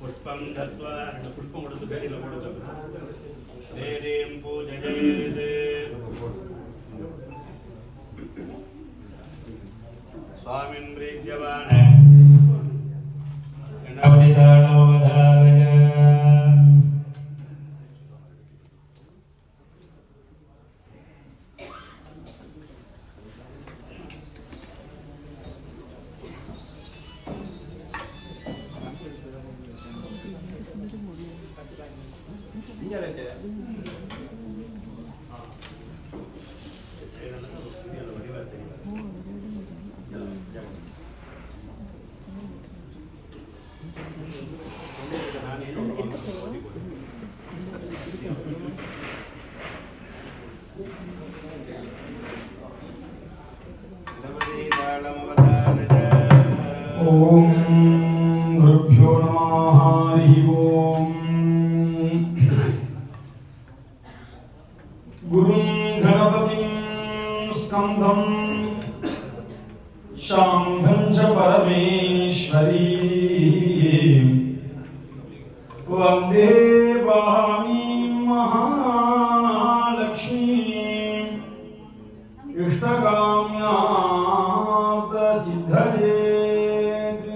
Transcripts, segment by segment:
पुष्पं दत्त्वा पुष्पं கொடுத்து பேரில கொடுத்து தேரேம் பூஜதேதே स्वामिन् प्रीत्यवान्। ॐ गुरुभ्यो नमः हरिः ॐ गुरुं गणपतिं स्कन्दं शाम्भं च परमेश्वरी। वंदे वाणीं महालक्ष्मीम् इष्टकाम्यार्थसिद्धयेत्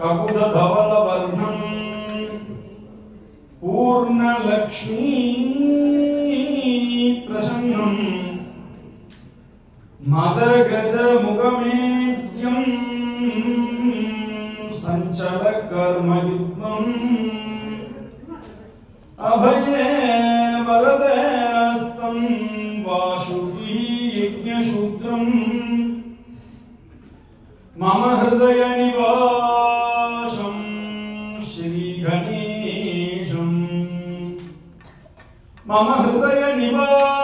ककुदधवलवर्णम् पूर्णलक्ष्मी प्रसन्नम्। मदगजमुखमेद्यम् सञ्चलकर्मयुग्मम्। अभये वरदस्तं वासुकी यज्ञशूद्रम् मम हृदयनिवासं मम हृदयनिवासं श्रीगणेशं